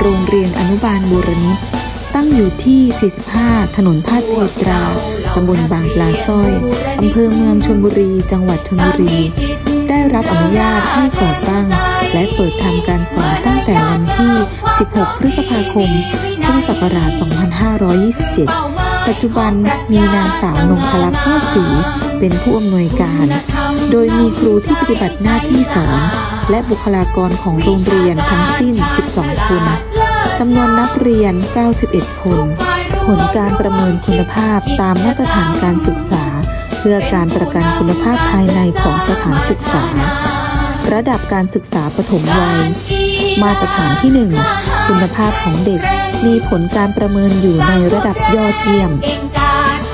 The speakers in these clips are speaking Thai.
โรงเรียนอนุบาลบูรณิต ตั้งอยู่ที่ 45 ถนนพาดเพตรา ตำบลบางปลาสร้อย อำเภอเมืองชลบุรี จังหวัดชลบุรี ได้รับอนุญาตให้ก่อตั้ง และเปิดทำการสอนตั้งแต่วันที่ 16 พฤษภาคม พุทธศักราช 2527 ปัจจุบันมีนางสาวนงคลักษณ์หัวศรีเป็นผู้อำนวยการ โดยมีครูที่ปฏิบัติหน้าที่สอนและบุคลากรของโรงเรียนทั้งสิ้น 12 คน จำนวนนักเรียน 91 คน ผลการประเมินคุณภาพตามมาตรฐานการศึกษา เพื่อการประกันคุณภาพภายในของสถานศึกษา ระดับการศึกษาปฐมวัย มาตรฐานที่ 1 คุณภาพของเด็กมีผลการประเมินอยู่ในระดับยอดเยี่ยม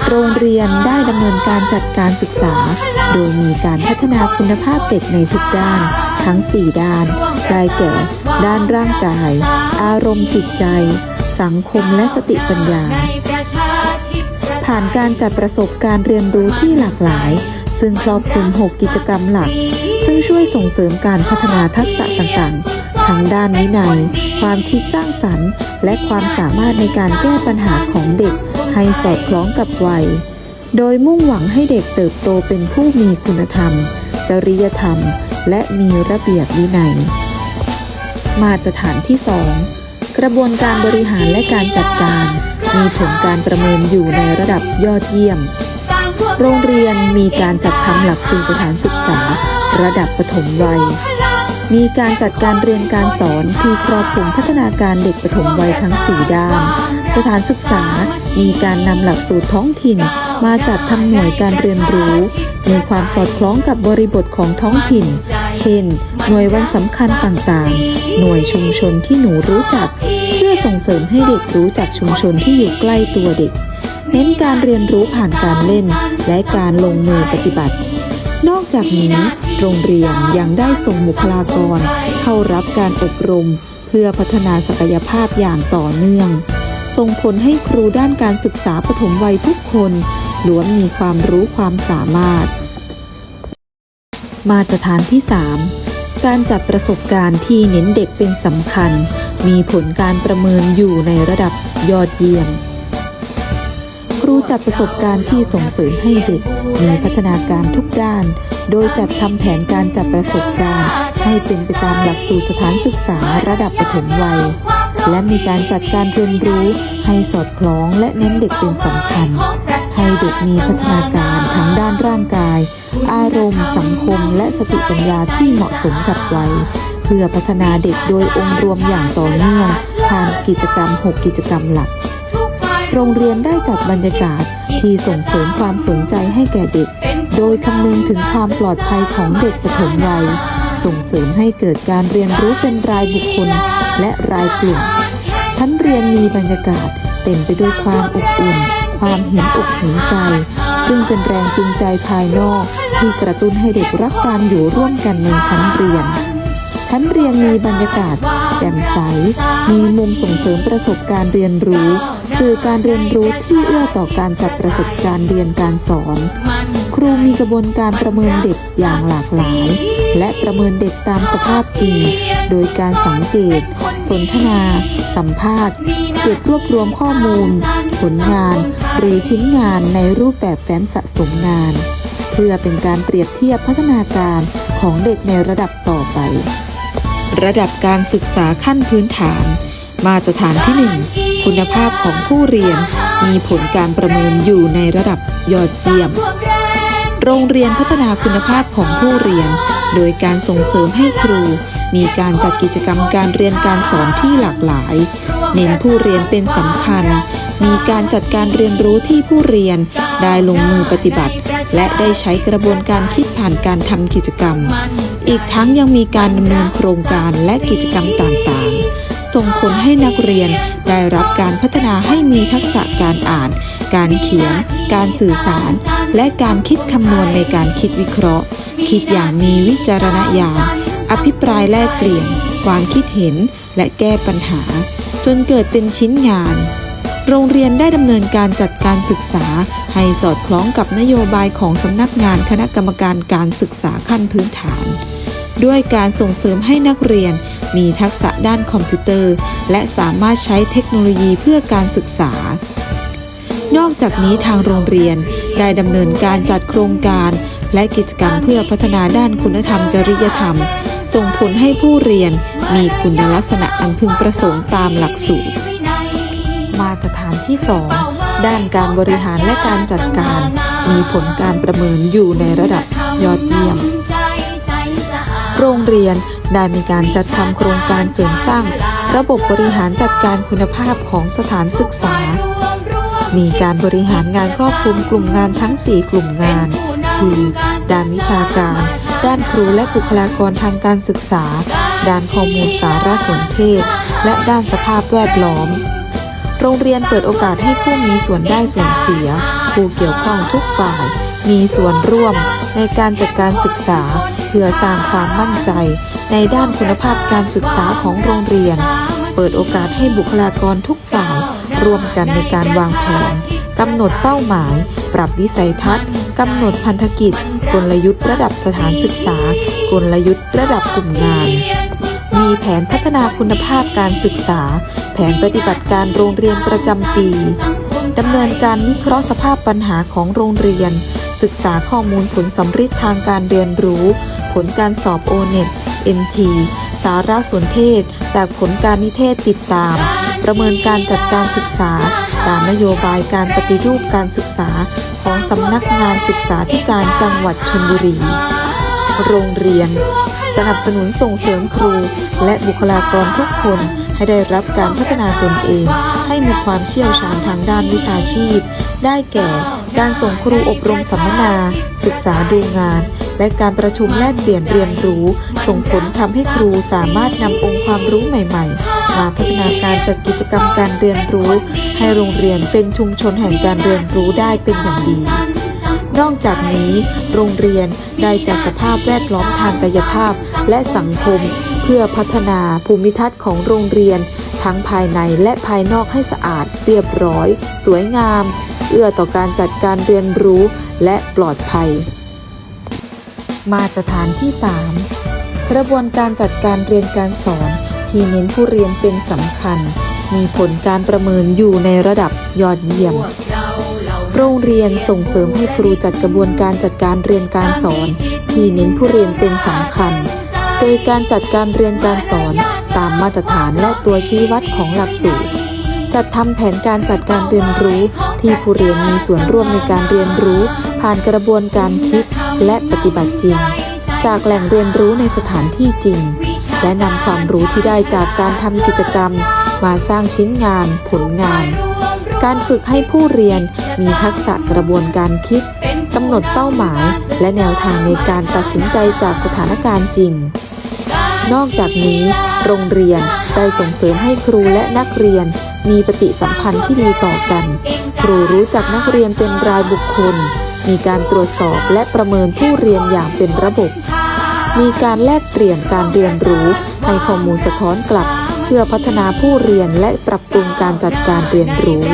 โรงเรียนได้ดำเนินการจัดการศึกษา โดยมีการพัฒนาคุณภาพเด็กในทุกด้าน ทั้ง 4 ด้าน ได้แก่ ด้านร่างกาย อารมณ์จิตใจ สังคมและสติปัญญา ผ่านการจัดประสบการณ์เรียนรู้ที่หลากหลาย ซึ่งครอบคลุม 6 กิจกรรมหลัก ซึ่งช่วยส่งเสริมการพัฒนาทักษะต่างๆ ทั้งด้านวินัย ความคิดสร้างสรรค์ และความสามารถในการแก้ปัญหาของเด็ก ให้สอดคล้องกับวัย โดยมุ่งหวังให้เด็กเติบโตเป็นผู้มีคุณธรรม จริยธรรม และมีระเบียบวินัย มาตรฐานที่ 2 กระบวนการบริหารและการจัดการ มีผลการประเมินอยู่ในระดับยอดเยี่ยม โรงเรียนมีการจัดทำหลักสูตรสถานศึกษา ระดับปฐมวัย มีการจัดการเรียนการสอนที่ครอบคลุมพัฒนาการเด็กปฐมวัยทั้ง 4 ด้าน สถานศึกษามีการนำหลักสูตรท้องถิ่น มาจัดทำหน่วยการเรียนรู้ มีความสอดคล้องกับบริบทของท้องถิ่น เช่น หน่วยวันสำคัญต่างๆ หน่วยชุมชนที่หนูรู้จัก เพื่อส่งเสริมให้เด็กรู้จักชุมชนที่อยู่ใกล้ตัวเด็ก เน้นการเรียนรู้ผ่านการเล่น และการลงมือปฏิบัติ นอกจากนี้ โรงเรียนยังได้ส่งบุคลากร เข้ารับการอบรม เพื่อพัฒนาศักยภาพอย่างต่อเนื่อง ส่งผลให้ครูด้านการศึกษาปฐมวัยทุกคนล้วนมีความรู้ความสามารถ มาตรฐานที่ 3 การจัดประสบการณ์ที่เน้นเด็กเป็นสำคัญ มีผลการประเมินอยู่ในระดับยอดเยี่ยม ครูจัดประสบการณ์ที่ส่งเสริมให้เด็กมีพัฒนาการทุกด้าน โดยจัดทำแผนการจัดประสบการณ์ ให้เป็นไปตามหลักสูตรสถานศึกษาระดับปฐมวัย และมีการจัดการเรียนรู้ให้สอดคล้องและเน้นเด็กเป็นสำคัญ ให้เด็กมีพัฒนาการทั้งด้านร่างกาย อารมณ์ สังคม และสติปัญญาที่เหมาะสมกับวัยเพื่อพัฒนาเด็กโดยองค์รวมอย่างต่อเนื่อง ผ่านกิจกรรม 6 กิจกรรมหลัก โรงเรียนได้จัดบรรยากาศที่ส่งเสริมความสนใจให้แก่เด็ก โดยคำนึงถึงความปลอดภัยของเด็กปฐมวัย ส่งเสริมให้เกิดการเรียนรู้เป็นรายบุคคลและรายกลุ่ม ชั้นเรียนมีบรรยากาศเต็มไปด้วยความอบอุ่น ความเห็นอกเห็นใจ ซึ่งเป็นแรงจูงใจภายนอกที่กระตุ้นให้เด็กรักการอยู่ร่วมกันในชั้นเรียน ชั้นเรียนมีบรรยากาศ แจ่มใส มีมุมส่งเสริมประสบการณ์เรียนรู้ สื่อการเรียนรู้ที่เอื้อต่อการจัดประสบการณ์เรียนการสอน ครูมีกระบวนการประเมินเด็กอย่างหลากหลาย และประเมินเด็กตามสภาพจริง โดยการสังเกต สนทนา สัมภาษณ์ เก็บรวบรวมข้อมูล ผลงาน หรือชิ้นงานในรูปแบบแฟ้มสะสมงาน เพื่อเป็นการเปรียบเทียบพัฒนาการของเด็กในระดับต่อไป ระดับการศึกษาขั้นพื้นฐาน มาตรฐานที่ 1 คุณภาพของผู้เรียน มีผลการประเมินอยู่ในระดับยอดเยี่ยม โรงเรียนพัฒนาคุณภาพของผู้เรียน โดยการส่งเสริมให้ครู มีการจัดกิจกรรมการเรียนการสอนที่หลากหลาย เน้นผู้เรียนเป็นสำคัญ มีการจัดการเรียนรู้ที่ผู้เรียนได้ลงมือปฏิบัติ และได้ใช้กระบวนการคิดผ่านการทำกิจกรรม อีกทั้งยังมีการดำเนินโครงการและกิจกรรมต่างๆ ส่งผลให้นักเรียนได้รับการพัฒนาให้มีทักษะการอ่าน การเขียน การสื่อสาร และการคิดคำนวณในการคิดวิเคราะห์ คิดอย่างมีวิจารณญาณ อภิปรายแลกเปลี่ยน ความคิดเห็น และแก้ปัญหา จนเกิดเป็นชิ้นงาน โรงเรียนได้ดำเนินการจัดการศึกษา ให้สอดคล้องกับนโยบายของสำนักงานคณะกรรมการการศึกษาขั้นพื้นฐาน ด้วยการส่งเสริมให้นักเรียนมีทักษะด้านคอมพิวเตอร์ และสามารถใช้เทคโนโลยีเพื่อการศึกษา นอกจากนี้ทางโรงเรียนได้ดำเนินการจัดโครงการและกิจกรรมเพื่อพัฒนาด้านคุณธรรมจริยธรรม ส่งผลให้ผู้เรียนมีคุณลักษณะอันพึงประสงค์ตามหลักสูตร มาตรฐานที่ 2 ด้านการบริหารและการจัดการ มีผลการประเมินอยู่ในระดับยอดเยี่ยม โรงเรียนได้มีการจัดทำโครงการเสริมสร้าง ระบบบริหารจัดการคุณภาพของสถานศึกษา มีการบริหารงานครอบคลุมกลุ่มงานทั้ง 4 กลุ่มงาน คือ ด้านวิชาการ ด้านครูและบุคลากรทางการศึกษา ด้านข้อมูลสารสนเทศ และด้านสภาพแวดล้อม รงเรียนเปิดโอกาสให้ผู้มีส่วนได้ส่วนเสีย ผู้เกี่ยวข้องทุกฝ่าย มีส่วนร่วมในการจัดการศึกษา เพื่อสร้างความมั่นใจ ในด้านคุณภาพการศึกษาของโรงเรียน เปิดโอกาสให้บุคลากรทุกฝ่าย ร่วมกันในการวางแผนกำหนดเป้าหมาย ปรับวิสัยทัศน์กำหนดพันธกิจ กลยุทธ์ระดับสถานศึกษา กลยุทธ์ระดับกลุ่มงาน มีแผนพัฒนาคุณภาพการศึกษา แผนปฏิบัติการโรงเรียนประจำปีดำเนินการวิเคราะห์สภาพปัญหาของโรงเรียน ศึกษาข้อมูลผลสำฤทธิ์ทางการเรียนรู้ ผลการสอบ O-NET NT สารสนเทศ จากผลการนิเทศติดตาม ประเมินการจัดการศึกษา ตามนโยบายการปฏิรูปการศึกษาของสำนักงานศึกษาธิการจังหวัดชลบุรี โรงเรียน สนับสนุนส่งเสริมครู และบุคลากรทุกคนให้ได้รับการพัฒนาตนเอง ให้มีความเชี่ยวชาญทางด้านวิชาชีพ ได้แก่การส่งครูอบรมสัมมนา ศึกษาดูงาน และการประชุมแลกเปลี่ยนเรียนรู้ ส่งผลทำให้ครูสามารถนำองค์ความรู้ใหม่ๆ มาพัฒนาการจัดกิจกรรมการเรียนรู้ ให้โรงเรียนเป็นชุมชนแห่งการเรียนรู้ได้เป็นอย่างดี นอกจากนี้ โรงเรียนได้จัดสภาพแวดล้อมทางกายภาพและสังคม เพื่อพัฒนาภูมิทัศน์ของโรงเรียน ทั้งภายในและภายนอกให้สะอาด เรียบร้อย สวยงาม เอื้อต่อการจัดการเรียนรู้และปลอดภัย มาตรฐานที่ 3 กระบวนการจัดการเรียนการสอน ที่เน้นผู้เรียนเป็นสำคัญ มีผลการประเมินอยู่ในระดับยอดเยี่ยม โรงเรียนส่งเสริมให้ครูจัดกระบวนการจัดการเรียนการสอน ที่เน้นผู้เรียนเป็นสำคัญ โดยการจัดการเรียนการสอนตามมาตรฐานและตัวชี้วัดของหลักสูตร จัดทำแผนการจัดการเรียนรู้ที่ผู้เรียนมีส่วนร่วมในการเรียนรู้ ผ่านกระบวนการคิดและปฏิบัติจริง จากแหล่งเรียนรู้ในสถานที่จริง และนำความรู้ที่ได้จากการทำกิจกรรม มาสร้างชิ้นงาน ผลงาน การฝึกให้ผู้เรียนมีทักษะกระบวนการคิดกำหนดเป้าหมาย และแนวทางในการตัดสินใจจากสถานการณ์จริง นอกจากนี้ โรงเรียนได้ส่งเสริมให้ครูและนักเรียนมีปฏิสัมพันธ์ที่ดีต่อกัน ครูรู้จักนักเรียนเป็นรายบุคคล มีการตรวจสอบและประเมินผู้เรียนอย่างเป็นระบบ มีการแลกเปลี่ยนการเรียนรู้ให้ข้อมูลสะท้อนกลับ เพื่อพัฒนาผู้เรียนและปรับปรุงการจัดการเรียนรู้